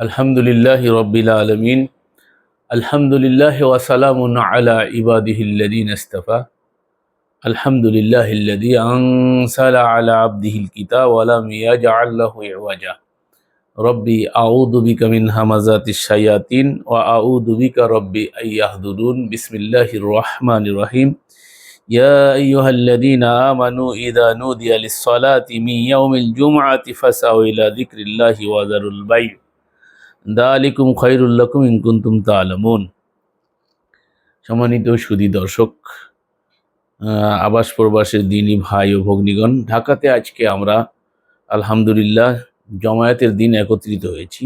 الحمد لله رب العالمين الحمد لله وسلام على عباده الذين اصطفى الحمد لله الذي أنزل على عبده الكتاب ولم يجعل له عوجا. ربي أعوذ بك من همزات الشياطين وأعوذ بك ربي أن يحضرون بسم الله الرحمن الرحيم يا أيها الذين آمنوا إذا نودي للصلاة من يوم الجمعة فاسعوا إلى ذكر الله وذروا البيع দালিকুম খৈরুল্লাকুম ইনকুন্তুম তালামুন সম্মানিত সুদী দর্শক আবাস প্রবাসের দিনী ভাই ও ভগ্নীগণ, ঢাকাতে আজকে আমরা আলহামদুলিল্লাহ জমায়েতের দিন একত্রিত হয়েছি,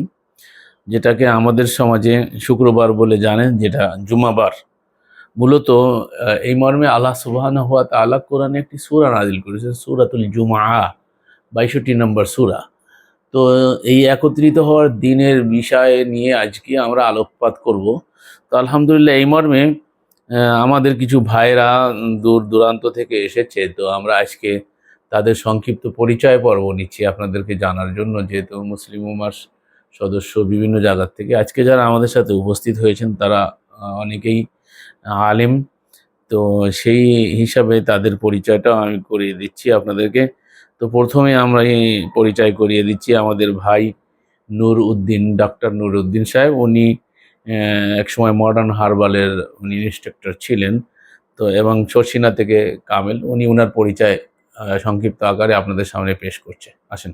যেটাকে আমাদের সমাজে শুক্রবার বলে জানেন, যেটা জুমাবার। মূলত এই মর্মে আল্লাহ সুবাহান হাত তাআলা কোরআনে একটি সূরা নাজিল করেছেন, সূরাতুল জুমা বাইষট্টি নম্বর সূরা। তো এই একত্রিত হওয়ার দিনের বিষয়ে নিয়ে আজকে আমরা আলোকপাত করব। তো আলহামদুলিল্লাহ এই মর্মে আমাদের কিছু ভাইরা দূর দূরান্ত থেকে এসেছে। তো আমরা আজকে তাদের সংক্ষিপ্ত পরিচয় পর্ব নিচ্ছি আপনাদেরকে জানার জন্য। যেহেতু মুসলিম উমার সদস্য বিভিন্ন জায়গার থেকে, আজকে যারা আমাদের সাথে উপস্থিত হয়েছেন তারা অনেকেই আলেম। তো সেই হিসাবে তাদের পরিচয়টাও আমি করিয়ে দিচ্ছি আপনাদেরকে। তো প্রথমে আমরা এই পরিচয় করিয়ে দিচ্ছি আমাদের ভাই নূর উদ্দিন ডক্টর নূর উদ্দিন সাহেব উনি আহ, একসময় মডার্ন হার্বালের উনি ইন্সট্রাক্টর ছিলেন তো এবং শর্ষিনা থেকে কামেল উনি ওনার পরিচয় আহ, সংক্ষিপ্ত আকারে আপনাদের সামনে পেশ করছে আসেন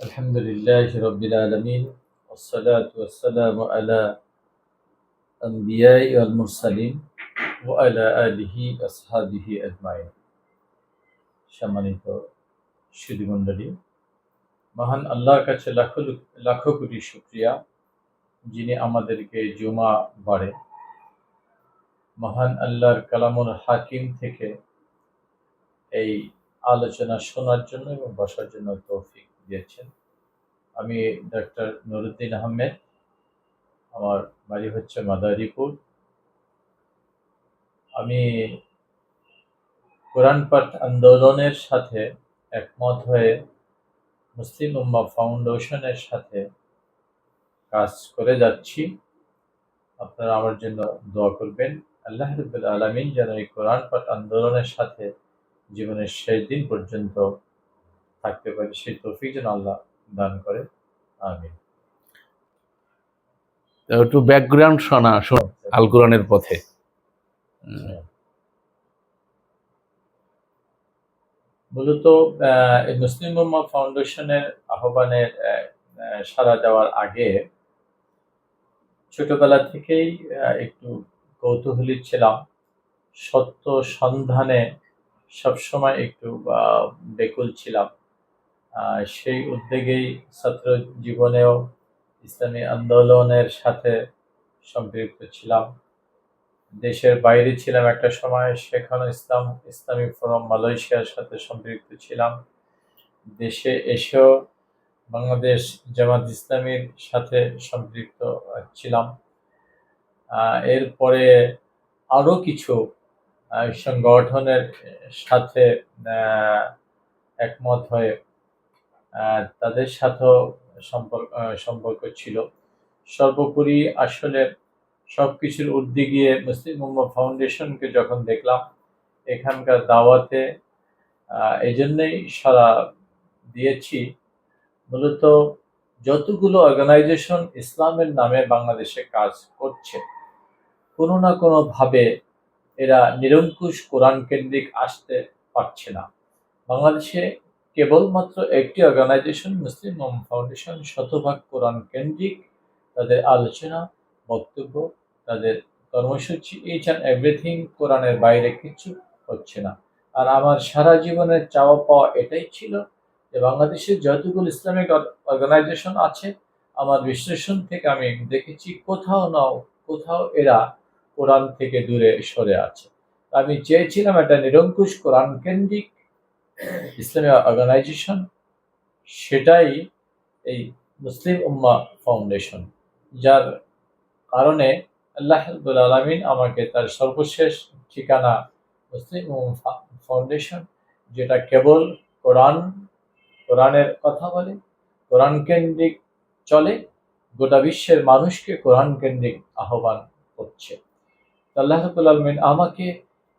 الحمد لله رب العالمين والصلاة والسلام على الأنبياء والمرسلين সম্মানিত সুদীমণ্ডলী মহান আল্লাহর কাছে লাখ লাখো কোটি শুক্রিয়া, যিনি আমাদেরকে জুমা বাড়ে মহান আল্লাহর কালামুল হাকিম থেকে এই আলোচনা শোনার জন্য এবং বসার জন্য তৌফিক দিয়েছেন। আমি ডাক্তার নুরুদ্দিন আহমেদ, আমার বাড়ি হচ্ছে মাদারীপুর। আমি কোরআন পাঠ আন্দোলনের সাথে একমত হয়ে মুসলিম উম্মা ফাউন্ডেশনের সাথে কাজ করে যাচ্ছি। আপনারা আমার জন্য দোয়া করবেন। আল্লাহ রবুল আলমিন যেন এই কোরআন পাঠ আন্দোলনের সাথে জীবনের শেষ দিন পর্যন্ত থাকতে পারি, সেই তৌফিক যেন আল্লাহ দান করে। আমিন। একটু ব্যাকগ্রাউন্ড শোনা, শোন আল কোরআনের পথে। মূলত মুসলিম উম্মা ফাউন্ডেশনের আহ্বানের আহ, আহ, দেওয়ার আগে ছোটবেলা থেকেই একটু কৌতূহলী ছিলাম। সত্য সন্ধানে সবসময় একটু বেকুল ছিলাম। সেই উদ্যোগেই ছাত্র জীবনেও ইসলামী আন্দোলনের সাথে সম্পৃক্ত ছিলাম। দেশের বাইরে ছিলাম একটা সময়, সেখানে ইসলাম, ইসলামী ফোরাম মালয়েশিয়ার সাথে সম্পৃক্ত ছিলাম। দেশে এসেও বাংলাদেশ জামাত ইসলামীর সাথে সম্পৃক্ত ছিলাম। এরপরে আরও কিছু সংগঠনের সাথে একমত হয়ে তাদের সাথেও সম্পর্ক সম্পর্ক ছিল। সর্বোপরি আসলে সব কিছুর ঊর্ধ্বে গিয়ে মুসলিম উম্মা ফাউন্ডেশনকে যখন দেখলাম, এখানকার দাওয়াতে এই জন্যই সারা দিয়েছি। মূলত যতগুলো অর্গানাইজেশন ইসলামের নামে বাংলাদেশে কাজ করছে, কোনো না কোনোভাবে এরা নিরঙ্কুশ কোরআন কেন্দ্রিক আসতে পারছে না। বাংলাদেশে কেবলমাত্র একটি অর্গানাইজেশন মুসলিম ফাউন্ডেশন, শতভাগ কোরআন কেন্দ্রিক, তাদের আলোচনা বক্তব্য, তাদের কর্মসূচি ইচ অ্যান্ড এভরিথিং কোরআনের বাইরে কিছু হচ্ছে না। আর আমার সারা জীবনের চাওয়া পাওয়া এটাই ছিল যে বাংলাদেশের যতগুলো ইসলামিক অর্গানাইজেশন আছে, আমার বিশ্লেষণ থেকে আমি দেখেছি কোথাও নাও কোথাও এরা কোরআন থেকে দূরে সরে আছে। আমি চেয়েছিলাম একটা নিরঙ্কুশ কোরআন কেন্দ্রিক ইসলামী অর্গানাইজেশন সেটাই এই মুসলিম উম্মা ফাউন্ডেশন যার কারণে আল্লাহ আলমিন আমাকে তার সর্বশেষ ঠিকানা মুসলিম ফাউন্ডেশন যেটা কেবল কোরআন, কোরআনের কথা বলে, কোরআন কেন্দ্রিক চলে, গোটা বিশ্বের মানুষকে কোরআন কেন্দ্রিক আহ্বান করছে। আল্লাহ আলামিন আমাকে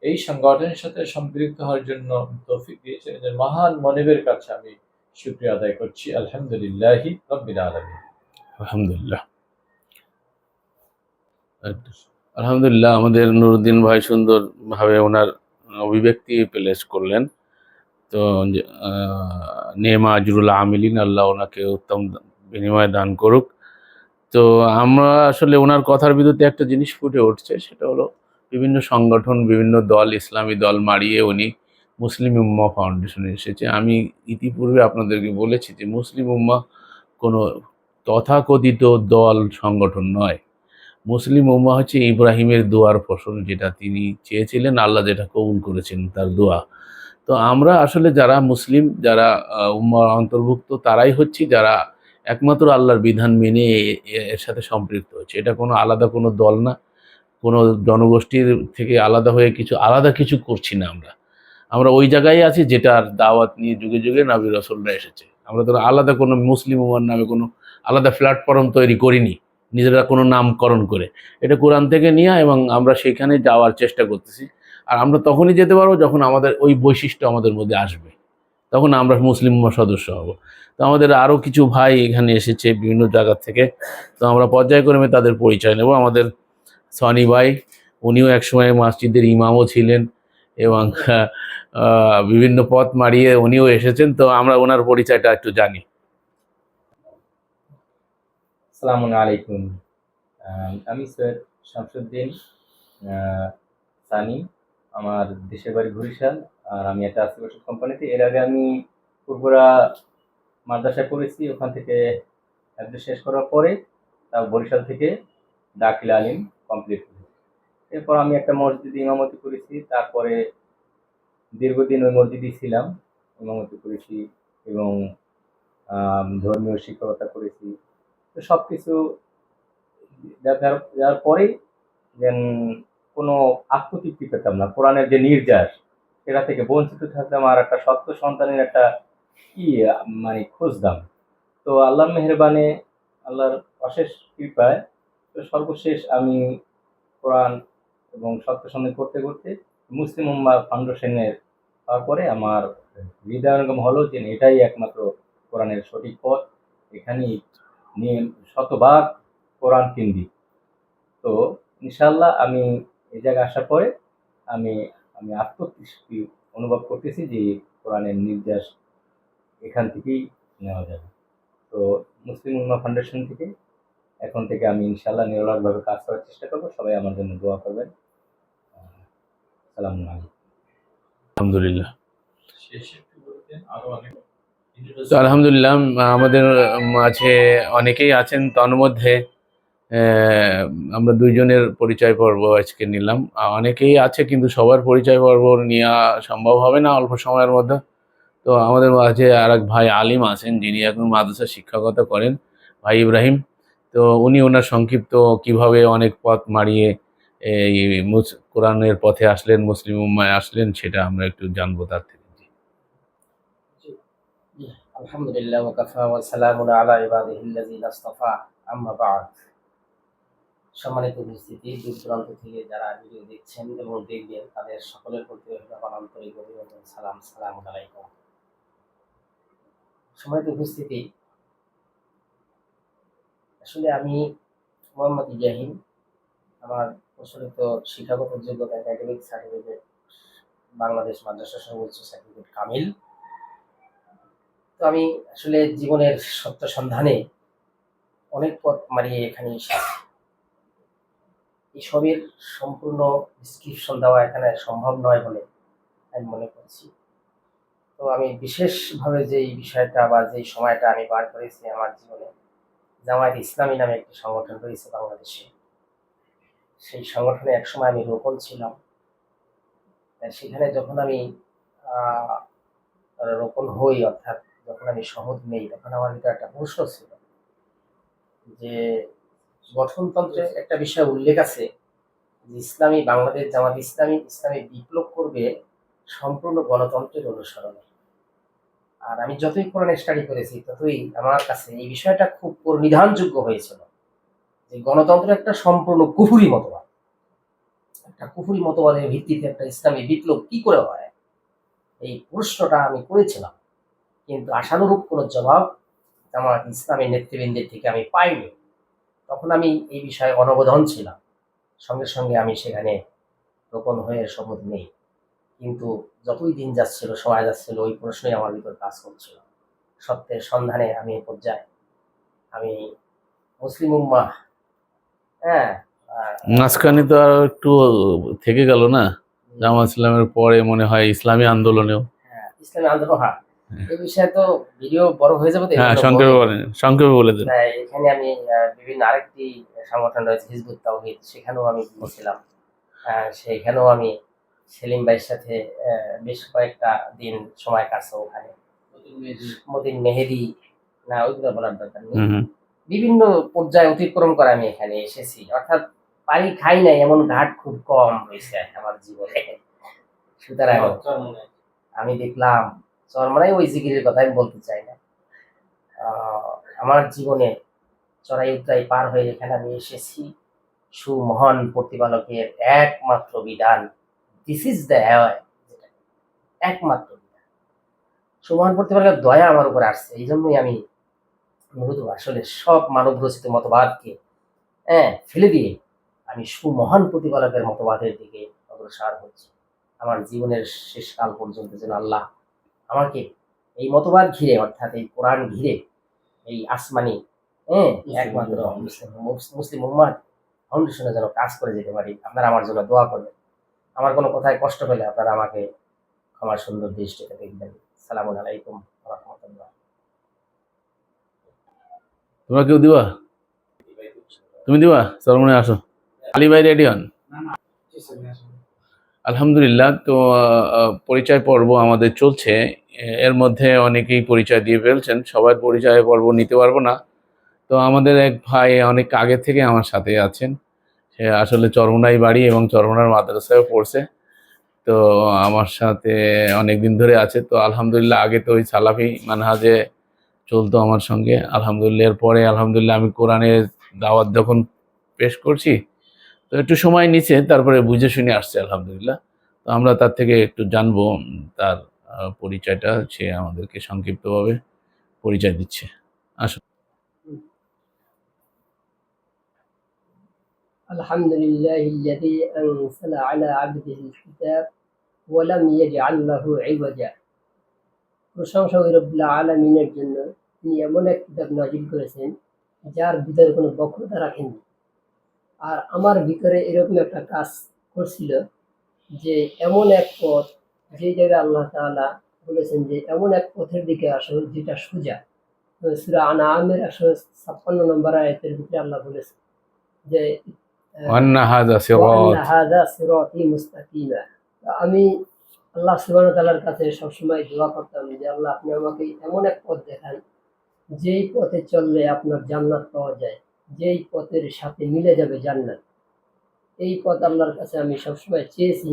এই সংগঠনের সাথে সম্পৃক্ত হওয়ার জন্য তৌফিক দিয়েছেন। এদের মহান মনিবের কাছে আমি শুক্রিয়া আদায় করছি। আলহামদুলিল্লাহি আলামিন। আলহামদুলিল্লাহ। আলহামদুলিল্লাহ আমাদের নুরুদ্দিন ভাই সুন্দরভাবে ওনার অভিব্যক্তি পেলেস করলেন। তো নেমা আজরুল আমিলিন, আল্লাহ ওনাকে উত্তম বিনিময় দান করুক। তো আমরা আসলে ওনার কথার বিরুদ্ধে একটা জিনিস ফুটে উঠছে, সেটা হলো বিভিন্ন সংগঠন, বিভিন্ন দল, ইসলামী দল মারিয়ে উনি মুসলিম উম্মা ফাউন্ডেশনে এসেছে। আমি ইতিপূর্বে আপনাদেরকে বলেছি যে মুসলিম উম্মা কোনো তথাকথিত দল, সংগঠন নয়। মুসলিম উম্মা হচ্ছে ইব্রাহিমের দোয়ার ফসল যেটা তিনি চেয়েছিলেন, আল্লাহ যেটা কবুল করেছেন তার দোয়া। তো আমরা আসলে যারা মুসলিম, যারা উম্মার অন্তর্ভুক্ত, তারাই হচ্ছি যারা একমাত্র আল্লাহর বিধান মেনে এর সাথে সম্পৃক্ত হচ্ছে। এটা কোনো আলাদা কোনো দল না। কোনো জনগোষ্ঠীর থেকে আলাদা হয়ে কিছু, আলাদা কিছু করছি না আমরা। আমরা ওই জায়গায় আছি যেটার দাওয়াত নিয়ে যুগে যুগে নাবি রসুলরা এসেছে। আমরা তো আলাদা কোনো মুসলিম উম্মার নামে কোনো আলাদা প্ল্যাটফর্ম তৈরি করিনি। নিজেরা কোনো নামকরণ করে। এটা কোরআন থেকে নিয়ে এবং আমরা সেখানে যাওয়ার চেষ্টা করতেছি। আর আমরা তখনই যেতে পারব যখন আমাদের ওই বৈশিষ্ট্য আমাদের মধ্যে আসবে। তখন আমরা মুসলিম সদস্য হব। তো আমাদের আরও কিছু ভাই এখানে এসেছে বিভিন্ন জায়গা থেকে। তো আমরা পর্যায়ক্রমে তাদের পরিচয় নেব। আমাদের সনি ভাই, উনিও একসময় মসজিদের ইমামও ছিলেন এবং বিভিন্ন পথ মারিয়ে উনিও এসেছেন। তো আমরা ওনার পরিচয়টা একটু জানি। আসসালামু আলাইকুম। আমি সৈয়দ শামসুদ্দিন সানি, আমার দেশের বাড়ি বরিশাল, আর আমি একটা আশি বছর কোম্পানিতে এর আগে আমি পূর্বরা মাদ্রাসায় পড়েছি, ওখান থেকে অ্যাডমিশন শেষ করার পরে তার বরিশাল থেকে দাখিল আলিম কমপ্লিট করি এরপর আমি একটা মসজিদে ইমামতি করেছি, তারপরে দীর্ঘদিন ওই মসজিদেই ছিলাম, ইমামতি করেছি এবং ধর্মীয় শিক্ষকতা করেছি। তো সব কিছু দেওয়ার পরেই যেন কোনো আত্মতৃপ্তি পেতাম না। কোরআনের যে নির্যাস, সেটা থেকে বঞ্চিত থাকতাম আর একটা সত্য সন্তানের একটা কি মানে খুঁজতাম তো আল্লাহ মেহরবানে, আল্লাহর অশেষ কৃপায়, তো সর্বশেষ আমি কোরআন এবং সত্য সন্ধান করতে করতে মুসলিম উম্মা ফাউন্ডেশনের হওয়ার পরে আমার হৃদয়ঙ্গম হলো যে এটাই একমাত্র কোরআনের সঠিক পথ। এখানেই নিয়ে শতভাগ কোরআন কেন্দ্রিক। তো ইনশাল্লাহ আমি এই জায়গায় আসার পরে আমি আমি আত্মতৃপ্তি অনুভব করতেছি যে কোরআনের নির্দেশ এখান থেকেই নেওয়া যাবে। তো মুসলিম উম্মা ফাউন্ডেশন থেকে এখন থেকে আমি ইনশাল্লাহ নিরলসভাবে কাজ করার চেষ্টা করব। সবাই আমার জন্য দোয়া করবেন। সালাম আলাইকুম। আলহামদুলিল্লাহ। শেষে একটু বলতেন আরও অনেক তো আলহামদুলিল্লাহ, আমাদের মাঝে অনেকেই আছেন তার মধ্যে আমরা দুইজনের পরিচয় পর্ব আজকে নিলাম। অনেকেই আছে কিন্তু সবার পরিচয় পর্ব নেওয়া সম্ভব হবে না অল্প সময়ের মধ্যে। তো আমাদের মাঝে আর এক ভাই আলিম আছেন, যিনি এখন মাদ্রাসা শিক্ষকতা করেন, ভাই ইব্রাহিম। তো উনি ওনার সংক্ষিপ্ত কীভাবে অনেক পথ মারিয়ে এই কোরআনের পথে আসলেন, মুসলিম উম্মায় আসলেন, সেটা আমরা একটু জানব তার থেকে। আলহামদুলিল্লাহ ওয়াকাফা ওয়া সালামুন আলা আম্মা বা'দ। সম্মানিত উপস্থিতি, দূর দূরান্ত থেকে যারা ভিডিও দেখছেন এবং দেখবেন, তাদের সকলের প্রতি আন্তরিক অভিনন্দন, সালাম সালাম আলাইকুম। সম্মানিত উপস্থিতি, আসলে আমি মোহাম্মদ ইব্রাহিম। আমার প্রচলিত শিক্ষাগত যোগ্যতা একাডেমিক সার্টিফিকেট, বাংলাদেশ মাদ্রাসা সর্বোচ্চ সার্টিফিকেট কামিল। তো আমি আসলে জীবনের সত্য সন্ধানে অনেক পথ মারিয়ে এখানে এসেছি। এসবের সম্পূর্ণ ডিসক্রিপশন দেওয়া এখানে সম্ভব নয় বলে আমি মনে করছি। তো আমি বিশেষভাবে যেই বিষয়টা বা যেই সময়টা আমি বার করেছি আমার জীবনে, জামায়াত ইসলামী নামে একটি সংগঠন রয়েছে বাংলাদেশে। সেই সংগঠনে একসময় আমি রোপণ ছিলাম। সেখানে যখন আমি রোপণ হই অর্থাৎ যখন আমি শপথ নেই, তখন আমার ভিতরে একটা প্রশ্ন ছিল যে গঠনতন্ত্রের একটা বিষয় উল্লেখ আছে যে ইসলামী, বাংলাদেশ জামাত ইসলামী ইসলামী বিপ্লব করবে সম্পূর্ণ গণতন্ত্রের অনুসরণে। আর আমি যতই কোরআন স্টাডি করেছি, ততই আমার কাছে এই বিষয়টা খুব নিধানযোগ্য হয়েছিল যে গণতন্ত্র একটা সম্পূর্ণ কুফুরি মতবাদ। একটা কুফুরি মতবাদের ভিত্তিতে একটা ইসলামী বিপ্লব কি করে হয়? এই প্রশ্নটা আমি করেছিলাম। কিন্তু আশানুরূপ কোনো জবাব আমার ইসলামী নেতৃবৃন্দের থেকে আমি পাইনি। তখন আমি এই বিষয়ে অনবধান ছিলাম। সঙ্গে সঙ্গে আমি সেখানে রোপণ হয়ে শপথ নেই। কিন্তু যতই দিন যাচ্ছিল সময় যাচ্ছিল ওই প্রশ্নই আমার ভিতর কাজ করছিল। সত্যের সন্ধানে আমি পর্যায়ে আমি মুসলিম উম্মা হ্যাঁ মাঝখানে তো আর একটু থেকে গেল না? জামা ইসলামের পরে মনে হয় ইসলামী আন্দোলনেও। হ্যাঁ, ইসলামী আন্দোলন হ্যাঁ। এই বিষয়ে তো ভিডিও বড় হয়ে যাবে হ্যাঁ সংক্ষেপে বলেন সংক্ষেপে বলে দেন। হ্যাঁ, এখানে আমি বিভিন্ন আরেকটি সংগঠন রয়েছে হিজবুত তাওহীদ সেখানেও আমি গিয়েছিলাম। আহ, সেখানেও আমি সেলিম ভাইয়ের সাথে বেশ কয়েকটা দিন সময় কাটছে ওখানে। মতিন মেহেদি। না ওইগুলো বলার দরকার নেই। বিভিন্ন পর্যায়ে অতিক্রম করে আমি এখানে এসেছি। অর্থাৎ পানি খাই নাই এমন ঘাট খুব কম হয়েছে আমার জীবনে। সুতরাং আমি দেখলাম চরমরাই ওই জিগিরের কথা আমি বলতে চাই না। আমার জীবনে চড়াই উত্তরাই পার হয়ে এখানে আমি এসেছি। সুমহান প্রতিপালকের একমাত্র বিধান। দিস ইজ দ্য একমাত্র বিধান। সুমহান প্রতিপালকের দয়া আমার উপর আসছে। এই জন্যই আমি মূলত আসলে সব মানব রচিত মতবাদকে হ্যাঁ ফেলে দিয়ে আমি সুমহান প্রতিপালকের মতবাদের দিকে অগ্রসর হচ্ছি। আমার জীবনের শেষকাল পর্যন্ত যেন আল্লাহ আমাকে এই মতবাদ ঘিরে অর্থাৎ এই কোরআন ঘিরে এই আসমানি হ্যাঁ একমাত্র মুসলিম মুসলিম উম্মাদ ফাউন্ডেশনে যেন কাজ করে যেতে পারি। আপনারা আমার জন্য দোয়া করবেন। আমার কোনো কথায় কষ্ট পেলে আপনারা আমাকে ক্ষমা সুন্দর দৃষ্টিতে দেখবেন। সালামুন আলাইকুম রহমতুল্লাহ তোমরা কেউ দিবা? তুমি দিবা? সরমনে আসো। আলী ভাই রেডি হন। আলহামদুলিল্লাহ, তো পরিচয় পর্ব আমাদের চলছে। এর মধ্যে অনেকেই পরিচয় দিয়ে ফেলছেন, সবার পরিচয় পর্ব নিতে পারব না। তো আমাদের এক ভাই অনেক আগে থেকে আমার সাথে আছেন। সে আসলে চরমনাই বাড়ি এবং চরমনার মাদ্রাসায় পড়ছে। তো, আমার সাথে অনেক দিন ধরে আছে। তো, আলহামদুলিল্লাহ, আগে তো ওই সালাফি মানহাজে চলতো আমার সঙ্গে। আলহামদুলিল্লাহ এর পরে আলহামদুলিল্লাহ আমি কোরআনের দাওয়াত যখন পেশ করছি তো একটু সময় নিচ্ছে তারপরে বুঝে শুনে আসছে আলহামদুলিল্লাহ তো আমরা তার থেকে একটু জানবো উম, তার আহ, পরিচয়টা সে আমাদেরকে সংক্ষিপ্তভাবে পরিচয় দিচ্ছে الحمد لله الذي أنزل على عبده الكتاب ولم يجعل له عوجا প্রশংসা ওই রব্বুল আলমিনের জন্য তিনি এমন এক কিতাব নাজিল করেছেন যার ভিতরে কোনো বক্রতা রাখেননি আর আমার ভিতরে এরকম একটা কাজ করছিল যে এমন এক পথ যে জায়গায় আল্লাহ তালা বলেছেন যে এমন এক পথের দিকে আসো যেটা সোজা। সুরা আনা আমের একশো ছাপ্পান্ন নম্বর আয়তের ভিতরে আল্লাহ বলেছেন যে আমি আল্লাহ সুবান কাছে সবসময় দোয়া করতাম যে আল্লাহ আপনি আমাকে এমন এক পথ দেখান যেই পথে চললে আপনার জান্নাত পাওয়া যায়। যেই পথের সাথে মিলে যাবে জান্নাত। এই পথ আল্লাহর কাছে আমি সবসময় চেয়েছি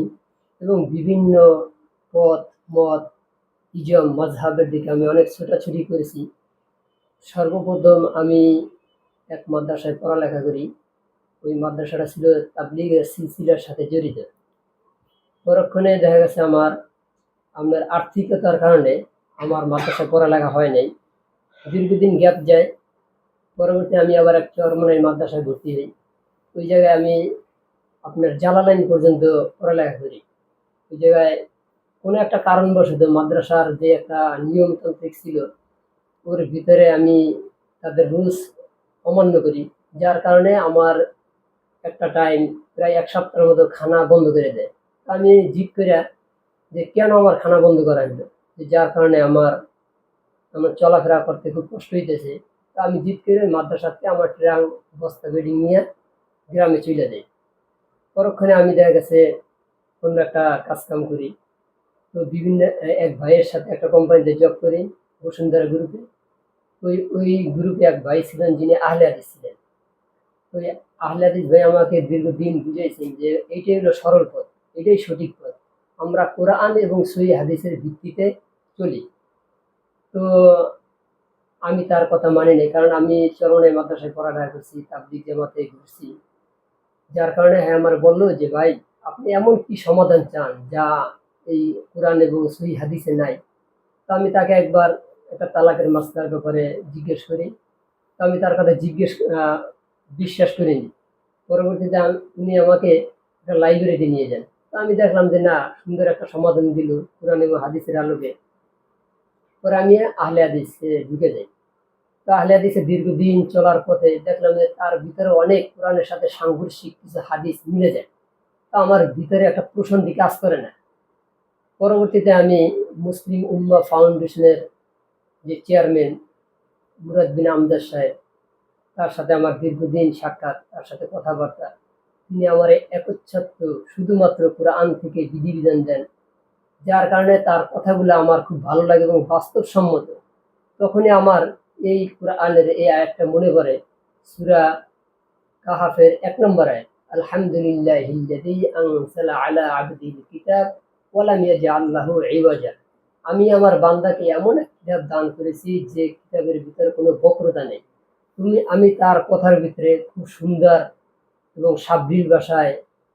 এবং বিভিন্ন পথ, মত ইজম মজহাবের দিকে আমি অনেক ছোটাছুটি করেছি। সর্বপ্রথম আমি এক মাদ্রাসায় পড়ালেখা করি। ওই মাদ্রাসাটা ছিল তাবলিগের সিলসিলার সাথে জড়িত। পরক্ষণে দেখা গেছে আমার আমার আর্থিকতার কারণে আমার মাদ্রাসায় পড়ালেখা হয় নাই। দীর্ঘদিন গ্যাপ যায়। পরবর্তী আমি আবার এক চরমনের মাদ্রাসায় ভর্তি হই। ওই জায়গায় আমি আপনার জালালাইন পর্যন্ত পড়ালেখা করি। ওই জায়গায় কোনো একটা কারণবশত মাদ্রাসার যে একটা নিয়মতান্ত্রিক ছিল, ওর ভিতরে আমি তাদের রুলস অমান্য করি, যার কারণে আমার একটা টাইম প্রায় এক সপ্তাহের মতো খানা বন্ধ করে দেয়। আমি জিদ করিয়া যে কেন আমার খানা বন্ধ করা যার কারণে আমার আমার চলাফেরা করতে খুব কষ্ট হইতেছে। তা আমি জিদ করে মাদ্রাসাতে আমার ট্রাং বস্তা বেডিং নিয়ে গ্রামে চলে যাই। পরক্ষণে আমি দেখা গেছে অন্য একটা কাজ কাম করি। তো বিভিন্ন, এক ভাইয়ের সাথে একটা কোম্পানিতে জব করি, বসুন্ধরা গ্রুপে ওই ওই গ্রুপে এক ভাই ছিলেন যিনি আহলে হাদিস ছিলেন। ওই আহলে ভাই আমাকে দীর্ঘদিন বুঝিয়েছেন যে এইটাই হলো সরল পথ, এটাই সঠিক পথ। আমরা কোরআন এবং সই হাদিসের ভিত্তিতে চলি। তো আমি তার কথা মানি নাই, কারণ আমি চরণে মাদ্রাসায় পড়ালেখা করছি, তাবলিগ জামাতে ঘুরছি। যার কারণে হ্যাঁ আমার বলল যে, ভাই, আপনি এমন কি সমাধান চান যা এই কোরআন এবং সহি হাদিসে নাই? তো আমি তাকে একবার একটা তালাকের মাস্টার ব্যাপারে জিজ্ঞেস করি। তো আমি তার কথা জিজ্ঞেস বিশ্বাস করিনি পরবর্তীতে উনি আমাকে একটা লাইব্রেরিতে নিয়ে যান। তো আমি দেখলাম যে, না, সুন্দর একটা সমাধান দিল কোরআন এবং হাদিসের আলোকে। পরে আমি আহলে ঢুকে যাই তো আহলে দীর্ঘদিন চলার পথে দেখলাম যে তার ভিতরে অনেক কোরআনের সাথে সাংঘর্ষিক কিছু হাদিস মিলে যায়। তো আমার ভিতরে একটা প্রশান্তি কাজ করে না। পরবর্তীতে আমি মুসলিম উম্মা ফাউন্ডেশনের যে চেয়ারম্যান মুরাদ বিন আমদার সাহেব, তার সাথে আমার দীর্ঘদিন সাক্ষাৎ, তার সাথে কথাবার্তা, তিনি আমার একচ্ছত্র শুধুমাত্র কোরআন থেকে বিধিবিধান দেন। যার কারণে তার কথাগুলো আমার খুব ভালো লাগে এবং বাস্তবসম্মত। তখনই আমার এই কোরআনের এই আয়াতটা মনে পড়ে, সুরা কাহাফের এক নম্বর আয়াত, আলহামদুলিল্লাহ হিল্লাযী আনসালা আলা আবদিল কিতাব ওয়ালাম ইয়াজআল লাহু ইওয়াজা। আমি আমার বান্দাকে এমন এক কিতাব দান করেছি যে কিতাবের ভিতরে কোনো বক্রতা নেই। তুমি, আমি তার কথার ভিতরে খুব সুন্দর এবং সাবলীল ভাষায়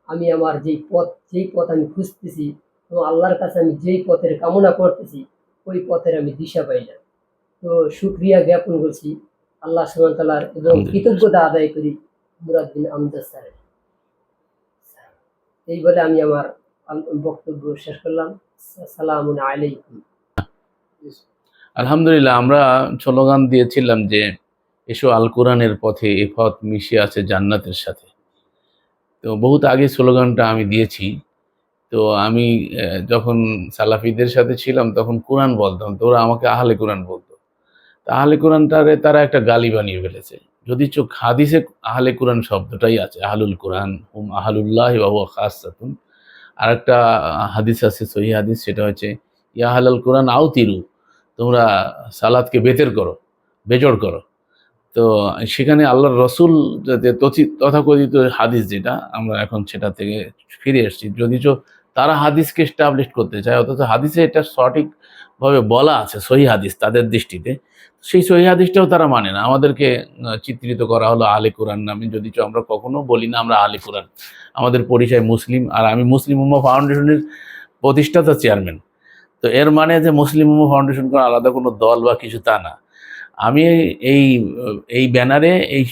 আমি আমার যেই পথ যেই পথ আমি খুঁজতেছি এবং আল্লাহর কাছে আমি যেই পথের কামনা করতেছি ওই পথের আমি দিশা পাই না। তো সুক্রিয়া জ্ঞাপন করছি আল্লাহ সুবহান তাআলার এবং কৃতজ্ঞতা আদায় করি মুরাদ বিন আমজাদ স্যারের। এই বলে আমি আমার বক্তব্য শেষ করলাম। সালামুন আলাইকুম। আলহামদুলিল্লাহ আমরা স্লোগান দিয়েছিলাম যে এসো আল কোরআনের পথে এ পথ মিশে আছে জান্নাতের সাথে। তো বহুত আগে স্লোগানটা আমি দিয়েছি। তো আমি যখন সালাফিদের সাথে ছিলাম, তখন কোরআন বলতাম, তো ওরা আমাকে আহলে কোরআন বলতো। তা আহলে কোরআনটারে তারা একটা গালি বানিয়ে ফেলেছে। যদি চোখ হাদিসে আহলে কোরআন শব্দটাই আছে, আহলুল কোরআন হুম আহলুল্লাহ বাবু খাসাতুন আর একটা হাদিস আছে, সহি হাদিস, সেটা হচ্ছে, ইয়া আহলাল কোরআন আও তিরু তোমরা সালাদকে বেতের করো, বেজড় করো। তো সেখানে আল্লাহর রসুল তথাকথিত হাদিস যেটা, আমরা এখন সেটা থেকে ফিরে এসেছি। যদিচ তারা হাদিসকে স্টাবলিশ করতে চায়, অথচ হাদিসে এটা সঠিকভাবে বলা আছে, সহি হাদিস তাদের দৃষ্টিতে। সেই সহি হাদিসটাও তারা মানে না। আমাদেরকে চিত্রিত করা হলো আলে কোরআন নামে। যদিচ আমরা কখনো বলি না আমরা আলে কোরআন। আমাদের পরিচয় মুসলিম, আর আমি মুসলিম উম্মা ফাউন্ডেশনের প্রতিষ্ঠাতা চেয়ারম্যান। তো এর মানে যে মুসলিম উম্মা ফাউন্ডেশন কোনো আলাদা কোনো দল বা কিছু তা না। আমি এই এই ব্যানারে, এই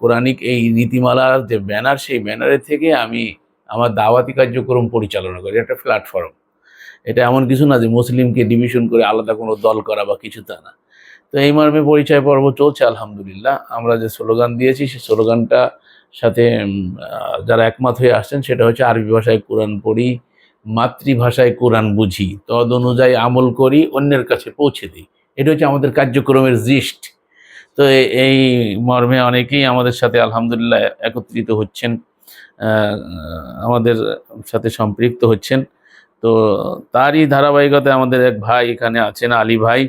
কোরআনিক এই নীতিমালার যে ব্যানার, সেই ব্যানারে থেকে আমি আমার দাওয়াতি কার্যক্রম পরিচালনা করি, একটা প্ল্যাটফর্ম এটা এমন কিছু না যে মুসলিমকে ডিভিশন করে আলাদা কোনো দল করা বা কিছু তা না। তো এই মর্মে পরিচয় পর্ব চলছে, আলহামদুলিল্লাহ। আমরা যে স্লোগান দিয়েছি সেই স্লোগানটা সাথে যারা একমত হয়ে আসছেন, সেটা হচ্ছে আরবি ভাষায় কোরআন পড়ি, মাতৃভাষায় কোরআন বুঝি তদ অনুযায়ী আমল করি, অন্যের কাছে পৌঁছে দিই। এটা হচ্ছে আমাদের কার্যক্রমের জিস্ট। তো এই মর্মে অনেকেই আমাদের সাথে, আলহামদুলিল্লাহ, একত্রিত হচ্ছেন। আমাদের সাথে সম্পৃক্ত হচ্ছেন তো তারই ধারাবাহিকতায় আমাদের এক ভাই এখানে আছেন আলী ভাই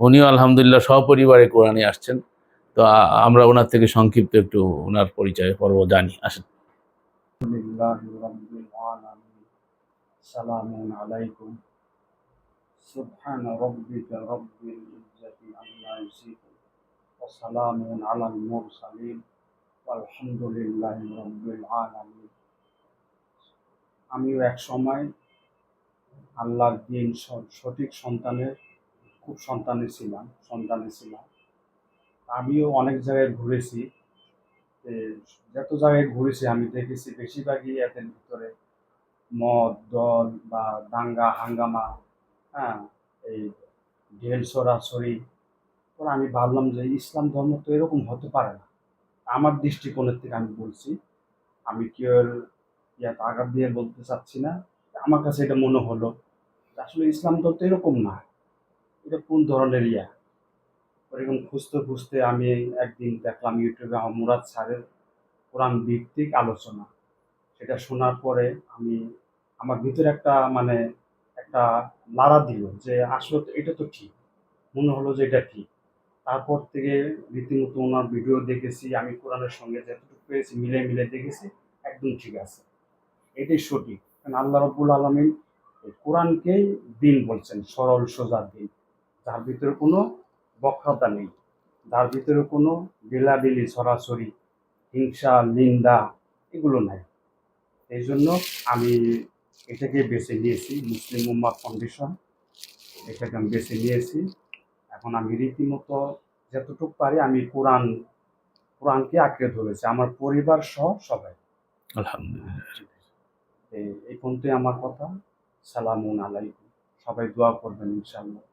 উনিও আলহামদুলিল্লাহ সপরিবারে কোরআনে আসছেন তো আ- আমরা ওনার থেকে সংক্ষিপ্ত একটু ওনার পরিচয় পর্ব জানি আসেন لله رب العالمين سلام عليكم سبحان ربك رب العزة عما يصفون وسلام على المرسلين আলহামদুলিল্লাহ আমিও এক সময় আল্লাহর দিন সঠিক সন্তানের, খুব সন্তানে ছিলাম সন্তানে ছিলাম। আমিও অনেক জায়গায় ঘুরেছি। যত জায়গায় ঘুরেছি, আমি দেখেছি বেশিরভাগই এদের ভিতরে মদ, দল বা দাঙ্গা, হাঙ্গামা হ্যাঁ এই ঢেল সরাসরি আমি ভাবলাম যে ইসলাম ধর্ম তো এরকম হতে পারে না। আমার দৃষ্টিকোণের থেকে আমি বলছি, আমি কেউ ইয়াতে আঘাত দিয়ে বলতে চাচ্ছি না। আমার কাছে এটা মনে হলো আসলে ইসলাম তো এরকম না। এটা কোন ধরনের ইয়া? এরকম খুঁজতে খুঁজতে আমি একদিন দেখলাম ইউটিউবে আমার মুরাদ স্যারের কোরআন ভিত্তিক আলোচনা। সেটা শোনার পরে আমি আমার ভিতরে একটা মানে একটা লাড়া দিল যে আসলে এটা তো ঠিক। মনে হলো যে এটা ঠিক। তারপর থেকে রীতিমতো ওনার ভিডিও দেখেছি, আমি কোরআনের সঙ্গে যতটুকু পেয়েছি মিলে মিলে দেখেছি, একদম ঠিক আছে। এটাই সঠিক। কারণ আল্লাহ রব্বুল আলমিন কোরআনকেই দিন বলছেন, সরল, সোজা দিন। যার ভিতরে কোনো বক্রতা নেই, যার ভিতরে কোনো বিলাবিলি সরাসরি, হিংসা, নিন্দা, এগুলো নাই। এই জন্য আমি এটাকে বেছে নিয়েছি, মুসলিম উম্মা ফাউন্ডেশন, এটাকে আমি বেছে নিয়েছি। এখন আমি রীতিমতো যতটুকু পারি আমি কোরআন কোরআনকে আঁকড়ে ধরেছি আমার পরিবার সহ সবাই। আলহামদুলিল্লাহ। এই পর্যন্তই আমার কথা। সালামুন আলাইকুম। সবাই দোয়া করবেন ইনশাআল্লাহ।